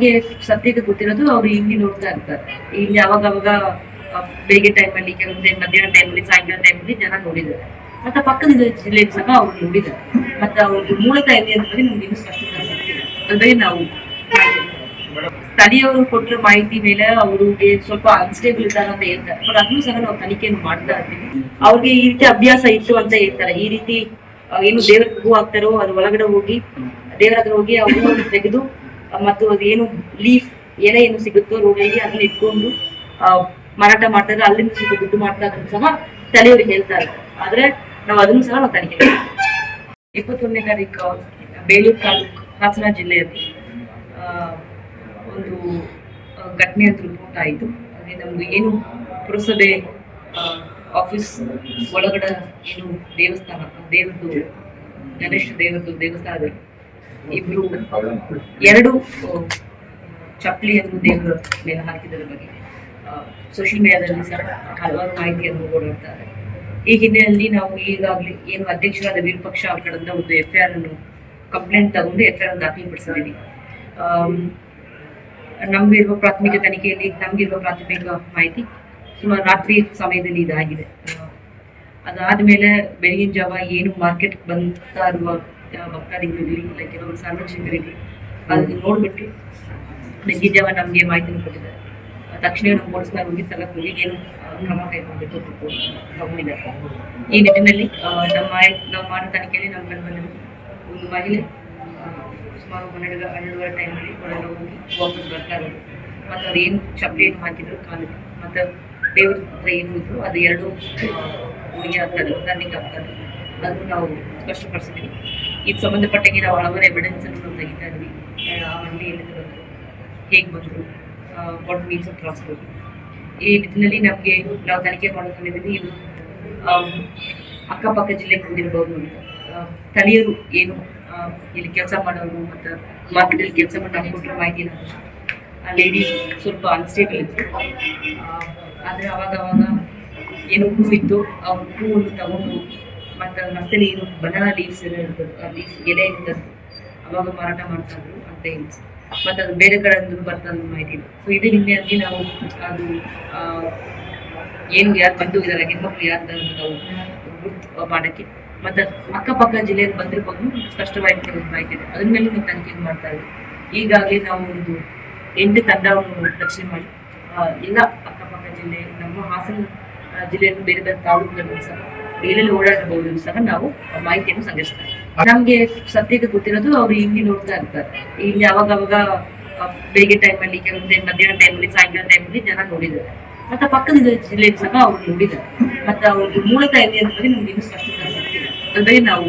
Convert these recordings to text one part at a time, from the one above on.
ನಮ್ಗೆ ಸದ್ಯಕ್ಕೆ ಗೊತ್ತಿರೋದು ಅವ್ರು ಇಲ್ಲಿ ನೋಡ್ತಾ ಇರ್ತಾರೆ. ಇಲ್ಲಿ ಅವಾಗ ಅವಾಗ ಬೇಗೆ ಟೈಮ್ ಟೈಮಲ್ಲಿ ಕೆಲವೊಂದು ಮಧ್ಯಾಹ್ನ ಟೈಮಲ್ಲಿ ಸಾಯಂಕಾಲ ಟೈಮಲ್ಲಿ ಜನ ನೋಡಿದ್ದಾರೆ. ಮತ್ತೆ ಪಕ್ಕದ ಜಿಲ್ಲೆ ಸಹ ಅವ್ರು ನೋಡಿದ್ದಾರೆ. ಮತ್ತೆ ಅವ್ರದ್ದು ಮೂಲತಃ ಎಲ್ಲಿ ಅಂತ ನಮ್ಗೆ ಇನ್ನೂ ಬಗ್ಗೆ ನಾವು ಸ್ಥಳೀಯವರು ಕೊಟ್ಟಿರೋ ಮಾಹಿತಿ ಮೇಲೆ ಅವ್ರಿಗೆ ಸ್ವಲ್ಪ ಅನ್ಸ್ಟೇಬಲ್ ಇದ್ದಾರೆ ಅಂತ ಹೇಳ್ತಾರೆ. ಬಟ್ ಅದನ್ನು ಸಹ ನಾವು ತನಿಖೆಯನ್ನು ಮಾಡ್ತಾ ಇರ್ತೀವಿ ಅವ್ರಿಗೆ ಈ ರೀತಿ ಅಭ್ಯಾಸ ಇತ್ತು ಅಂತ ಹೇಳ್ತಾರೆ. ಈ ರೀತಿ ಏನು ದೇವ್ರ ಹೂ ಹಾಕ್ತಾರೋ, ಅದ್ರ ಒಳಗಡೆ ಹೋಗಿ, ದೇವರ ಹೋಗಿ ಅವ್ರು ತೆಗೆದು ಮತ್ತು ಅದೇನು ಲೀಫ್ ಎಲೆ ಏನು ಸಿಗುತ್ತೋ ರೋಡಲ್ಲಿ ಅದನ್ನ ಇಟ್ಕೊಂಡು ಮಾರಾಟ ಮಾಡ್ತಾರೆ. ಅಲ್ಲಿಂದ ಸ್ವಲ್ಪ ದುಡ್ಡು ಮಾಡ್ತಾ ಸಹ ಸ್ಥಳೀಯರು ಹೇಳ್ತಾರೆ. ಆದ್ರೆ ನಾವು ಅದನ್ನು ಸಹ ನಾವು ತನಿಖೆ. ಇಪ್ಪತ್ತೊಂದನೇ ತಾರೀಕು ಬೇಲೂರು ತಾಲೂಕು ಹಾಸನ ಜಿಲ್ಲೆಯಲ್ಲಿ ಒಂದು ಘಟನೆ ಅಂತ ಆಯಿತು. ಅದೇ ನಮ್ದು ಏನು ಪುರಸಭೆ ಆಫೀಸ್ ಒಳಗಡೆ ಏನು ದೇವಸ್ಥಾನ, ದೇವರದು ಗಣೇಶ ದೇವರದು ದೇವಸ್ಥಾನದಲ್ಲಿ ಇಬ್ರು ಎರಡು ಚಪ್ಪಲಿಯನ್ನು ದೇವರ ಮೇಲೆ ಹಾಕಿದ್ದರ ಬಗ್ಗೆ. ಸೋಷಿಯಲ್ ಮೀಡಿಯಾದಲ್ಲಿ ಸಹ ಹಲವಾರು ಮಾಹಿತಿಯನ್ನು ಓಡಾಡ್ತಾರೆ ಈ ಹಿನ್ನೆಲೆಯಲ್ಲಿ ನಾವು ಈಗಾಗಲೇ ಏನು ಅಧ್ಯಕ್ಷರಾದ ವಿರೂಪಕ್ಷ ಅವ್ರ ಕಡೆಯಿಂದ ಒಂದು ಎಫ್ ಐ ಆರ್ ಅನ್ನು ಕಂಪ್ಲೇಂಟ್ ತಗೊಂಡು ಎಫ್ ಐ ಆರ್ ದಾಖಲು ಪಡಿಸಿದ್ದೀನಿ ನಮ್ಗೆ ಇರುವ ಪ್ರಾಥಮಿಕ ತನಿಖೆಯಲ್ಲಿ ನಮ್ಗಿರುವ ಪ್ರಾಥಮಿಕ ಮಾಹಿತಿ ಸುಮಾರು ರಾತ್ರಿ ಸಮಯದಲ್ಲಿ ಇದಾಗಿದೆ. ಅದಾದ ಮೇಲೆ ಬೆಳಗಿನ ಜಾವ ಏನು ಮಾರ್ಕೆಟ್ ಬಂತಾ ಇರುವ ಭಕ್ತಾದಿಗಳಿರಲಿ ಇಲ್ಲ ಕೆಲವರು ಸಾರ್ವಜನಿಕರಿರಲಿ ಅದನ್ನ ನೋಡ್ಬಿಟ್ಟು ಬೆಳಗಿನ ಜಾವ ನಮಗೆ ಮಾಹಿತಿ ಕೊಟ್ಟಿದ್ದಾರೆ. ತಕ್ಷಣ ನಮ್ಮ ಸ್ಥಳಕ್ಕೆ ಹೋಗಿ ಏನು ಕ್ರಮ ತಗೊಂಡಿದ್ದಾರೆ. ಈ ನಿಟ್ಟಿನಲ್ಲಿ ನಮ್ಮ ನಾವು ಮಾಡೋ ತನಿಖೆಯಲ್ಲಿ ನಮ್ಮ ಬಂದಿರೋ ಒಂದು ಮಹಿಳೆ ಸುಮಾರು ಹನ್ನೆರಡು, ಹನ್ನೆರಡುವರೆ ಟೈಮಲ್ಲಿ ಒಳಗೆ ಹೋಗಿ ವಾಪಸ್ ಬರ್ತಾ ಇರೋದು. ಮತ್ತು ಅವ್ರು ಏನು ಚಪ್ಪಲಿ ಏನು ಹಾಕಿದ್ರು, ಕಾಲಿಗೆ. ಮತ್ತು ದೇವ್ರ ಹತ್ರ ಏನು ಇದ್ರು ಅದು ಎರಡು ಹುಡುಗಿ ಆಗ್ತದೆ ತನ್ನಿಗೆ ಆಗ್ತದೆ ಅದನ್ನು ನಾವು ಸ್ಪಷ್ಟಪಡಿಸಿದ್ವಿ ಇದಕ್ಕೆ ಸಂಬಂಧಪಟ್ಟಂಗೆ ನಾವು ಹಲವಾರು ಎವಿಡೆನ್ಸ್ ನಾವು ತೆಗಿತಾ ಇದ್ವಿ ಆ ಮಹಿಳೆ ಎಲ್ಲಿಂದ ಬಂದರು ಹೇಗೆ ಬಂದರು? ವಾಟ್ ಮೀನ್ಸ್ ಆಫ್ ಟ್ರಾನ್ಸ್ಪೋರ್ಟ್ ಈ ನಿಟ್ಟಿನಲ್ಲಿ ನಮಗೆ ನಾವು ತನಿಖೆ ಮಾಡೋ ಇವರು ಇದು ಅಕ್ಕಪಕ್ಕ ಜಿಲ್ಲೆಗೆ ಬಂದಿರಬಹುದು ಅಂತ. ಸ್ಥಳೀಯರು ಏನು ಇಲ್ಲಿ ಕೆಲಸ ಮಾಡೋರು ಮತ್ತು ಮಾರ್ಕೆಟಲ್ಲಿ ಕೆಲಸ ಮಾಡಿ ನಮ್ಗೆ ಕೊಟ್ಟಿರೋ ಮಾಹಿತಿ ಆ ಲೇಡಿ ಸ್ವಲ್ಪ ಅನ್ಸ್ಟೇಬಲ್ ಇತ್ತು ಆದರೆ ಅವಾಗ ಅವಾಗ ಏನು ಹೂ ಇತ್ತು ಆ ಹೂವನ್ನು ತಗೊಂಡು ಮತ್ತು ರಸ್ತೆಲಿ ಏನು ಬನಾನ ಲೀವ್ಸ್ ಎಲ್ಲ ಇರ್ತದೆ, ಆ ಲೀವ್ಸ್ ಎಲೆ ಇರ್ತದೆ. ಅವಾಗ ಮಾರಾಟ ಮಾಡ್ತಾ ಇದ್ರು, ಅಂತ ಹೇಳಿ. ಮತ್ತೆ ಅದು ಬೇರೆ ಕಡೆಯಿಂದ ಬರ್ತಾ ಇರೋ ಮಾಹಿತಿ ಸೊ ಇದೇ ಹಿನ್ನೆಲೆಯಲ್ಲಿ ನಾವು ಅದು ಏನು ಯಾರು ಬಂದು ಇದ್ದಾರೆ ಹೆಣ್ಮಕ್ಳು ಯಾರು ನಾವು ಗುರ್ತು ಮಾಡೋಕ್ಕೆ. ಮತ್ತೆ ಅಕ್ಕಪಕ್ಕ ಜಿಲ್ಲೆಯಿಂದ ಬಂದಿರ್ಬೋದು ಸ್ಪಷ್ಟವಾಗಿ ಕೆಲವು ಮಾಹಿತಿ ಇದೆ. ಅದ್ರ ಮೇಲೆ ನಾವು ತನಿಖೆ ಮಾಡ್ತಾ ಇದ್ದೀವಿ ಈಗಾಗಲೇ ನಾವು ಒಂದು ಎಂಟು ತಂಡವನ್ನು ರಕ್ಷಣೆ ಮಾಡಿ ಎಲ್ಲ ಅಕ್ಕಪಕ್ಕ ಜಿಲ್ಲೆ, ನಮ್ಮ ಹಾಸನ ಜಿಲ್ಲೆಯನ್ನು ಬೇರೆ ಬೇರೆ ತಾಲೂಕುಗಳನ್ನು ಸಹ ಎಲ್ಲೆಲ್ಲಿ ಓಡಾಡಬಹುದು ಸಹ ನಾವು ಮಾಹಿತಿಯನ್ನು ಸಂಗ್ರಹಿಸ್ತಾರೆ ನಮ್ಗೆ ಸದ್ಯಕ್ಕೆ ಗೊತ್ತಿರೋದು ಅವ್ರು ಇಲ್ಲಿ ನೋಡ್ತಾ ಇರ್ತಾರೆ. ಇಲ್ಲಿ ಯಾವಾಗ ಅವಾಗ ಬೆಳಿಗ್ಗೆ ಟೈಮಲ್ಲಿ ಕೆಲವೊಂದು ಮಧ್ಯಾಹ್ನ ಟೈಮಲ್ಲಿ ಸಾಯಂಕಾಲ ಟೈಮಲ್ಲಿ ಜನ ನೋಡಿದ್ದಾರೆ. ಮತ್ತೆ ಪಕ್ಕದ ಜಿಲ್ಲೆಯಲ್ಲಿ ಸಹ ಅವ್ರು ನೋಡಿದ್ದಾರೆ. ಮತ್ತೆ ಅವ್ರದ್ದು ಮೂಲತಃ ಎಲ್ಲಿ ಅಂತ ನಮ್ಗೆ ಇನ್ನೂ ಸ್ಪಷ್ಟ ಬಗ್ಗೆ ನಾವು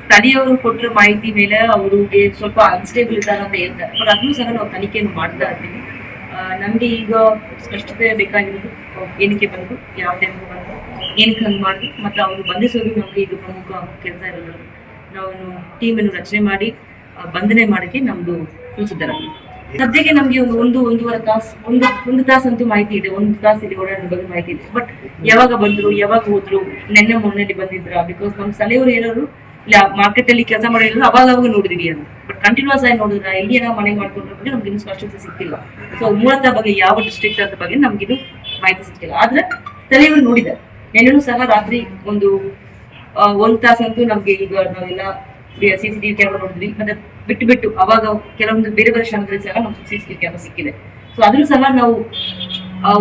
ಸ್ಥಳೀಯವರು ಕೊಟ್ಟಿರೋ ಮಾಹಿತಿ ಮೇಲೆ ಅವ್ರಿಗೆ ಸ್ವಲ್ಪ ಅನ್ಸ್ಟೇಬಲ್ ಇದ್ದಾರೆ ಅಂತ ಹೇಳ್ತಾರೆ. ಬಟ್ ಅದನ್ನು ಸಹ ನಾವು ತನಿಖೆಯನ್ನು ಮಾಡ್ತಾ ಇರ್ತೀವಿ ನಮ್ಗೆ ಈಗ ಸ್ಪಷ್ಟತೆ ಬೇಕಾಗಿರೋದು, ಏನಕ್ಕೆ ಬಂದು ಯಾವ ಟೈಮ್ಗೆ ಬಂದು ಏನಕ್ಕೆ ಹಂಗೆ ಮಾಡಿದ್ರು ಮತ್ತು ಅವ್ರು ಬಂಧಿಸೋದು ನಮಗೆ ಈಗ ಪ್ರಮುಖ ಕೆಲಸ ಇರೋದು. ನಾವು ಟೀಮನ್ನು ರಚನೆ ಮಾಡಿ ಬಂಧನೆ ಮಾಡಕ್ಕೆ ನಮ್ದು ತಿಳಿಸಿದ್ದಾರೆ ಸದ್ಯಕ್ಕೆ ನಮ್ಗೆ ಒಂದು ಒಂದು, ಒಂದೂವರೆ ತಾಸು, ಒಂದು ಒಂದು ತಾಸು ಅಂತೂ ಮಾಹಿತಿ ಇದೆ, ಒಂದು ತಾಸು ಇಲ್ಲಿ ಓಡಾಡೋ ಬಗ್ಗೆ ಮಾಹಿತಿ ಇದೆ. ಬಟ್ ಯಾವಾಗ ಬಂದ್ರು, ಯಾವಾಗ ಹೋದ್ರು, ನೆನ್ನೆ ಮೊನ್ನೆಲಿ ಬಂದಿದ್ರ ಬಿಕಾಸ್ ನಮ್ಮ ಸಲಹೆಯವರು ಹೇಳೋರು ಇಲ್ಲ ಮಾರ್ಕೆಟ್ ಅಲ್ಲಿ ಕೆಲಸ ಮಾಡೋರು ಅವಾಗ ಅವಾಗ ನೋಡಿದ್ವಿ ಅಂತ ಬಟ್ ಕಂಟಿನ್ಯೂಸ್ ಆಗಿ ನೋಡಿದ್ರೆ ಎಲ್ಲಿ ಏನೋ ಮನೆ ಮಾಡ್ಕೊಂಡ್ರೆ ನಮ್ಗೆ ಇನ್ನೂ ಸ್ಪಷ್ಟತೆ ಸಿಕ್ಕಿಲ್ಲ ಸೊ ಮೂಲತಃ ಬಗ್ಗೆ ಯಾವ ಡಿಸ್ಟ್ರಿಕ್ಟ್ ಅಂತ ಬಗ್ಗೆ ನಮ್ಗೆ ಇದು ಮಾಹಿತಿ ಸಿಕ್ಕಿಲ್ಲ ಆದ್ರೆ ತಲೆಯವರು ನೋಡಿದ್ದಾರೆ. ನೆನ್ನೆನೂ ಸಹ ರಾತ್ರಿ ಒಂದು ಒಂದ್ ತಾಸಂತೂ ನಮ್ಗೆ ಈಗ ನಾವೆಲ್ಲ ಸಿ ಸಿ ಟಿವಿ ಕ್ಯಾಮ್ರಾ ನೋಡಿದ್ವಿ. ಮತ್ತೆ ಬಿಟ್ಟು ಬಿಟ್ಟು ಅವಾಗ ಕೆಲವೊಂದು ಬೇರೆ ಬೇರೆ ಕ್ಷಣದಲ್ಲಿ ಸಹ ನಮ್ಗೆ ಸಿ ಸಿ ಟಿವಿ ಕ್ಯಾಮ್ರಾ ಸಿಕ್ಕಿದೆ. ಸೊ ಅದನ್ನು ಸಹ ನಾವು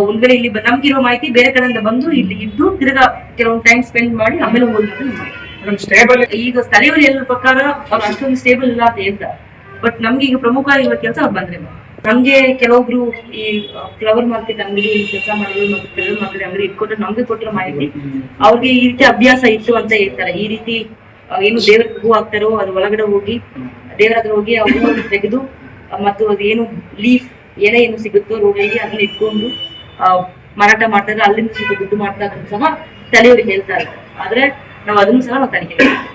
ಒಂದ್ ವೇಳೆ ಇಲ್ಲಿ ನಮ್ಗಿರೋ ಮಾಹಿತಿ ಬೇರೆ ಕಡೆಯಿಂದ ಬಂದು ಇಲ್ಲಿ ಇದ್ದು ತಿರ್ಗಾ ಕೆಲವೊಂದು ಟೈಮ್ ಸ್ಪೆಂಡ್ ಮಾಡಿ ಆಮೇಲೆ ಹೋಗಿ ಸ್ಟೇಬಲ್ ಈಗ ಸ್ಥಳೀಯರು ಎಲ್ಲರ ಪ್ರಕಾರ ಅವ್ರು ಅಷ್ಟೊಂದು ಸ್ಟೇಬಲ್ ಇಲ್ಲ ಅಂತ ಹೇಳ್ತಾರೆ. ಬಟ್ ನಮ್ಗೆ ಈಗ ಪ್ರಮುಖ ಇರುವ ಕೆಲಸ ಅವ್ರು ಬಂದ್ರೆ ನಮ್ಗೆ ಕೆಲವೊಬ್ರು ಈ ಫ್ಲವರ್ ಮಾರ್ಕೆಟ್ ಅಂಗಡಿ, ಕೆಲಸ ಮಾಡೋದು ಮತ್ತು ಫ್ಲವರ್ ಮಾರ್ಕೆಟ್ ಅಂಗಡಿ ಇಟ್ಕೊಂಡ್ರೆ ನಮ್ಗೆ ಕೊಟ್ಟಿರೋ ಮಾಹಿತಿ. ಅವ್ರಿಗೆ ಈ ರೀತಿ ಅಭ್ಯಾಸ ಇತ್ತು ಅಂತ ಹೇಳ್ತಾರೆ. ಈ ರೀತಿ ಏನು ದೇವ್ರ ಹೂ ಹಾಕ್ತಾರೋ ಅದ್ರ ಒಳಗಡೆ ಹೋಗಿ, ದೇವ್ರ ಹತ್ರ ಹೋಗಿ ಆ ತೆಗೆದು, ಮತ್ತು ಅದು ಏನು ಲೀಫ್ ಎಲೆ ಏನು ಸಿಗುತ್ತೋ ರೋಗಿಗೆ ಅದನ್ನ ಇಟ್ಕೊಂಡು ಮಾರಾಟ ಮಾಡ್ತಾರೆ ಅಲ್ಲಿಂದ ಸ್ವಲ್ಪ ದುಡ್ಡು ಮಾಡ್ತಾ ಸಹ ಸ್ಥಳೀಯರು ಹೇಳ್ತಾರೆ. ಆದ್ರೆ ನಾವು ಅದನ್ನು ಸಹ ನಾವು ತನಿಖೆ ಮಾಡ್ತೀವಿ.